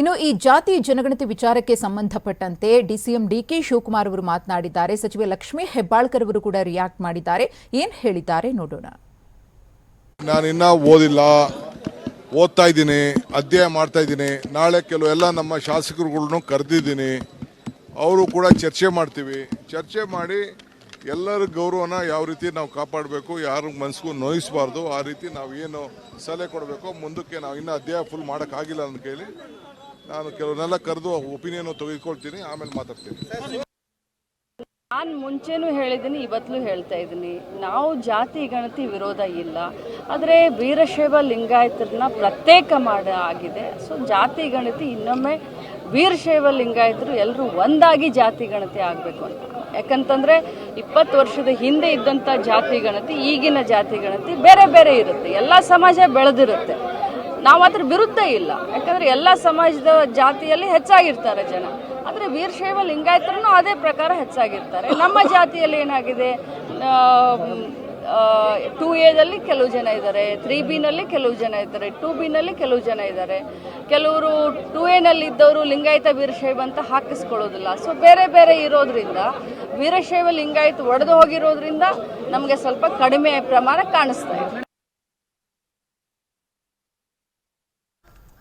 ಇನ್ನು ಈ ಜಾತಿ ಜನಗಣತಿ ವಿಚಾರಕ್ಕೆ ಸಂಬಂಧಪಟ್ಟಂತೆ ಡಿಸಿಎಂ ಡಿಕೆ ಶಿವಕುಮಾರ್ ಅವರು ಮಾತನಾಡಿದ್ದಾರೆ. ಸಚಿವೆ ಲಕ್ಷ್ಮೀ ಹೆಬ್ಬಾಳ್ಕರ್ ಅವರು ಕೂಡ ರಿಯಾಕ್ಟ್ ಮಾಡಿದ್ದಾರೆ. ಏನ್ ಹೇಳಿದ್ದಾರೆ ನೋಡೋಣ. ನಾನಿನ್ನ ಓದಿಲ್ಲ. ಓದ್ತಾ ಇದ್ದೀನಿ. ಅಧ್ಯಯನ ಮಾಡ್ತಾ ಇದ್ದೀನಿ. ನಾಳೆ ಕೆಲವು ಎಲ್ಲ ನಮ್ಮ ಶಾಸಕರುಗಳನ್ನು ಕರೆದಿದ್ದೀನಿ. ಅವರು ಕೂಡ ಚರ್ಚೆ ಮಾಡ್ತೀವಿ. ಚರ್ಚೆ ಮಾಡಿ ಎಲ್ಲರ ಗೌರವನ ಯಾವ ರೀತಿ ನಾವು ಕಾಪಾಡಬೇಕು, ಯಾರ ಮನಸ್ಸಿಗೂ ನೋಯಿಸಬಾರ್ದು, ಆ ರೀತಿ ನಾವು ಏನು ಸಲಹೆ ಕೊಡಬೇಕು, ಮುಂದಕ್ಕೆ ನಾವು ಇನ್ನೂ ಅಧ್ಯಯನ ಫುಲ್ ಮಾಡೋಕ್ಕಾಗಿಲ್ಲ ಅಂತ ಕೈಲಿ ನಾನು ಕೆಲವನ್ನೆಲ್ಲ ಕರೆದು ಒಪಿನಿಯನ್ ತೆಗೆದುಕೊಳ್ತೀನಿ, ಆಮೇಲೆ ಮಾತಾಡ್ತೀನಿ. ನಾನು ಮುಂಚೆನೂ ಹೇಳಿದ್ದೀನಿ ಇವತ್ತಲೂ ಹೇಳ್ತಾ ಇದ್ದೀನಿ ನಾವು ಜಾತಿ, ಗಣತಿ ವಿರೋಧ ಇಲ್ಲ. ಆದರೆ ವೀರಶೈವ ಲಿಂಗಾಯತರನ್ನ ಪ್ರತ್ಯೇಕ ಮಾಡ ಆಗಿದೆ. ಸೊ ಜಾತಿ, ಗಣತಿ ಇನ್ನೊಮ್ಮೆ ವೀರಶೈವ ಲಿಂಗಾಯತರು ಎಲ್ಲರೂ ಒಂದಾಗಿ ಜಾತಿ, ಗಣತಿ ಆಗಬೇಕು ಅಂತ. ಯಾಕಂತಂದರೆ ಇಪ್ಪತ್ತು ವರ್ಷದ ಹಿಂದೆ ಇದ್ದಂಥ ಜಾತಿ, ಗಣತಿ, ಈಗಿನ ಜಾತಿ, ಗಣತಿ ಬೇರೆ ಬೇರೆ ಇರುತ್ತೆ. ಎಲ್ಲ ಸಮಾಜ ಬೆಳೆದಿರುತ್ತೆ. ನಾವು ಅದ್ರ ವಿರುದ್ಧ ಇಲ್ಲ. ಯಾಕಂದ್ರೆ ಎಲ್ಲ ಸಮಾಜದ ಜಾತಿಯಲ್ಲಿ ಹೆಚ್ಚಾಗಿರ್ತಾರೆ ಜನ. ಆದರೆ ವೀರಶೈವ ಲಿಂಗಾಯತರನ್ನು ಅದೇ ಪ್ರಕಾರ ಹೆಚ್ಚಾಗಿರ್ತಾರೆ. ನಮ್ಮ ಜಾತಿಯಲ್ಲಿ ಏನಾಗಿದೆ? ಟೂ ಎದಲ್ಲಿ ಕೆಲವು ಜನ ಇದ್ದಾರೆ ತ್ರೀ ಬಿನಲ್ಲಿ ಕೆಲವು ಜನ ಇದ್ದಾರೆ ಟೂ ಬಿನಲ್ಲಿ ಕೆಲವು ಜನ ಇದ್ದಾರೆ. ಕೆಲವರು ಟೂ ಎನಲ್ಲಿ ಇದ್ದವರು ಲಿಂಗಾಯತ ವೀರಶೈವ ಅಂತ ಹಾಕಿಸ್ಕೊಳ್ಳೋದಿಲ್ಲ. ಸೊ ಬೇರೆ ಬೇರೆ ಇರೋದ್ರಿಂದ, ವೀರಶೈವ ಲಿಂಗಾಯತ ಒಡೆದು ಹೋಗಿರೋದ್ರಿಂದ ನಮಗೆ ಸ್ವಲ್ಪ ಕಡಿಮೆ ಪ್ರಮಾಣ ಕಾಣಿಸ್ತಾ ಇದೆ.